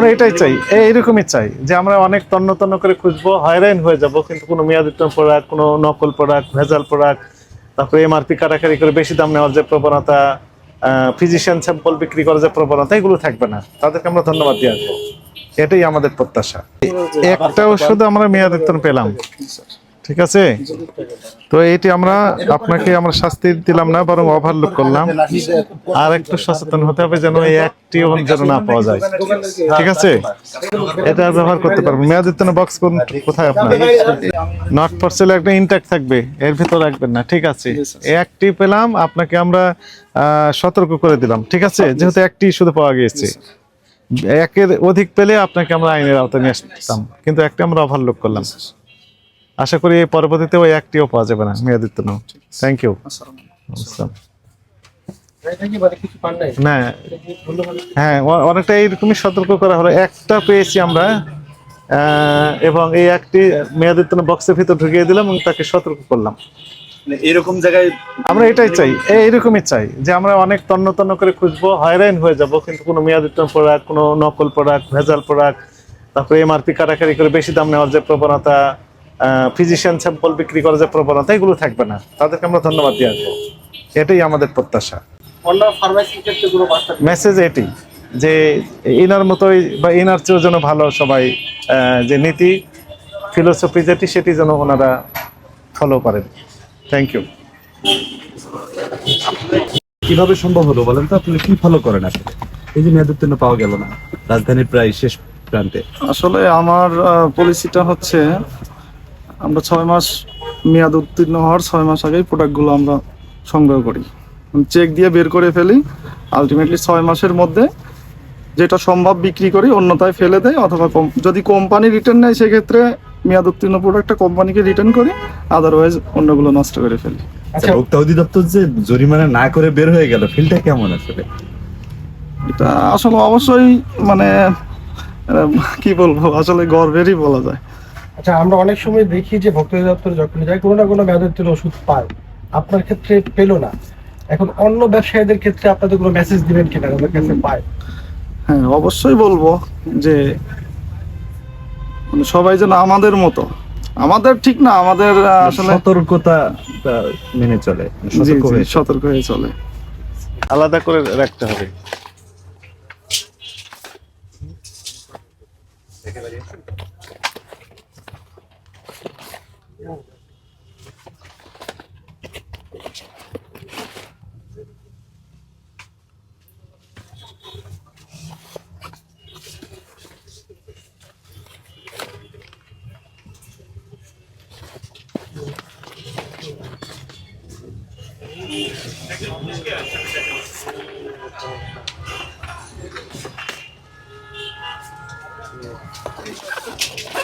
আমরা এটাই চাই এইরকমই চাই যে আমরা অনেক তন্ন তন্ন করে খুঁজবো হয়রান হয়ে যাব কিন্তু কোনো মেয়াদিত প্রোডাক্ট কোনো নকল প্রোডাক্ট ভেজাল প্রোডাক্ট তারপরে এমআরপি কাটাকারি করে বেশি দাম নেওয়ার যে প্রবণতা ফিজিশিয়ান স্যাম্পল বিক্রি করার যে প্রবণতা এগুলো থাকবে না। তাদেরকে আমরা ধন্যবাদ দিয়ে আসব। এটাই আমাদের প্রত্যাশা। একটা ওষুধ আমরা মেয়াদিতন পেলাম। ঠিক আছে? তো এটি আমরা আপনাকে আমরা শাস্তি দিলাম না, বরং ওভারলুক করলাম। আর একটু সচেতন হতে হবে যেন এই একটি যেন না পাওয়া যায়। ঠিক আছে? এটা ব্যবহার করতে পারবেন জন্য বক্স কোথায় আপনার? নট ফর সেল একটা ইনট্যাক্ট থাকবে। এর ভিতর রাখবেন না। ঠিক আছে? একটি পেলাম, আপনাকে আমরা সতর্ক করে দিলাম। ঠিক আছে? যেহেতু একটি শুধু পাওয়া গিয়েছে। একের অধিক পেলে আপনাকে আমরা আইনের আওতায় নিয়ে আসতাম। কিন্তু একটা আমরা ওভারলুক করলাম। আশা করি এই পরবর্তীতে ওই একটিও পাওয়া যাবে না মেয়াদিত থ্যাংক ইউ না। হ্যাঁ অনেকটা এইরকমই সতর্ক করা হলো। একটা পেয়েছি আমরা এবং এই একটি মেয়াদিত বক্সের ভিতর ঢুকিয়ে দিলাম এবং তাকে সতর্ক করলাম। মানে এরকম জায়গায় আমরা এটাই চাই এই- এইরকমই চাই যে আমরা অনেক তন্ন তন্ন করে খুঁজবো হয়রান হয়ে যাব কিন্তু কোনো মেয়াদিত প্রোডাক্ট কোনো নকল প্রোডাক্ট ভেজাল প্রোডাক্ট তারপরে এমআরপি কাটাকারি করে বেশি দাম নেওয়ার যে প্রবণতা ফিজিশিয়ান স্যাম্পল বিক্রি করার যে প্রবণতা এগুলো থাকবে না। তাদেরকে আমরা ধন্যবাদ দিয়ে আসব। এটাই আমাদের প্রত্যাশা। মেসেজ এটি যে ইনার মতোই বা ইনার চেয়েও যেন ভালো সবাই যে নীতি ফিলোসফি যেটি সেটি যেন ওনারা ফলো করেন। থ্যাংক ইউ কীভাবে সম্ভব হলো বলেন তো? আপনি কি ফলো করেন আসলে? এই যে মেয়াদ উত্তীর্ণ পাওয়া গেল না রাজধানীর প্রায় শেষ প্রান্তে। আসলে আমার পলিসিটা হচ্ছে আমরা ছয় মাস মেয়াদ উত্তীর্ণ হওয়ার ছয় মাস আগেই প্রোডাক্টগুলো আমরা সংগ্রহ করি। চেক দিয়ে বের করে ফেলি আলটিমেটলি ছয় মাসের মধ্যে যেটা সম্ভব বিক্রি করি অন্যথায় ফেলে দেয় অথবা কম- যদি কোম্পানি রিটার্ন নেয় সেক্ষেত্রে মেয়াদ উত্তীর্ণ প্রোডাক্টটা কোম্পানিকে রিটার্ন করি আদারওয়াইজ অন্যগুলো নষ্ট করে ফেলি। আচ্ছা ভোক্তা অধিদপ্তর যে জরিমানা না করে বের হয়ে গেল ফিলটা কেমন আসলে? এটা আসলে অবশ্যই মানে কি বলব আসলে গর্বেরই বলা যায়। আচ্ছা আমরা অনেক সময় দেখি যে ভক্ত দপ্তর যখন যায় কোনো না কোনো মেয়াদোত্তীর্ণ ওষুধ পায়। আপনার ক্ষেত্রে পেল না। এখন অন্য ব্যবসায়ীদের ক্ষেত্রে আপনাদের কোনো মেসেজ দিবেন কিনা ওদের কাছে পায়? হ্যাঁ অবশ্যই বলব যে মানে সবাই যেন আমাদের মতো আমাদের ঠিক না আমাদের আসলে সতর্কতা মেনে চলে সতর্ক হয়ে সতর্ক হয়ে চলে। আলাদা করে রাখতে হবে।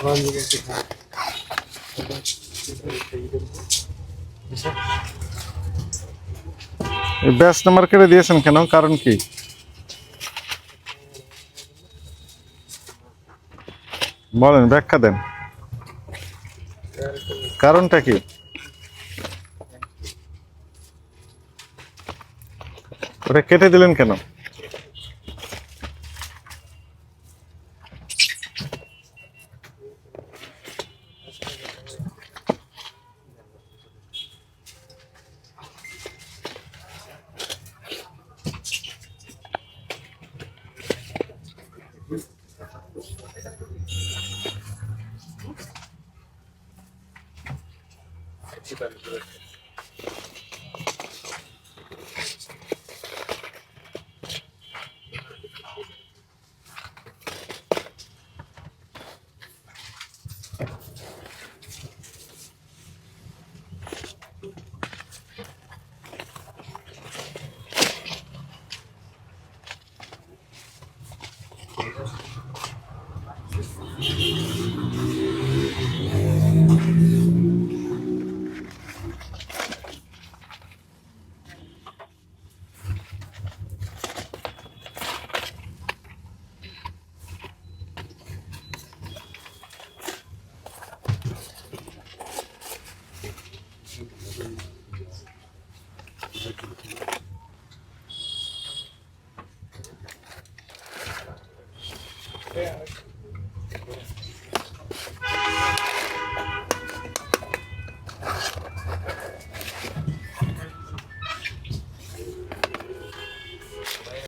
Vamos ver se ব্যাস নাম্বার কেটে দিয়েছেন কেন? কারণ কি? বলেন, ব্যাখ্যা দেন। কারণটা কি? ওটা কেটে দিলেন কেন? Спасибо, Александр.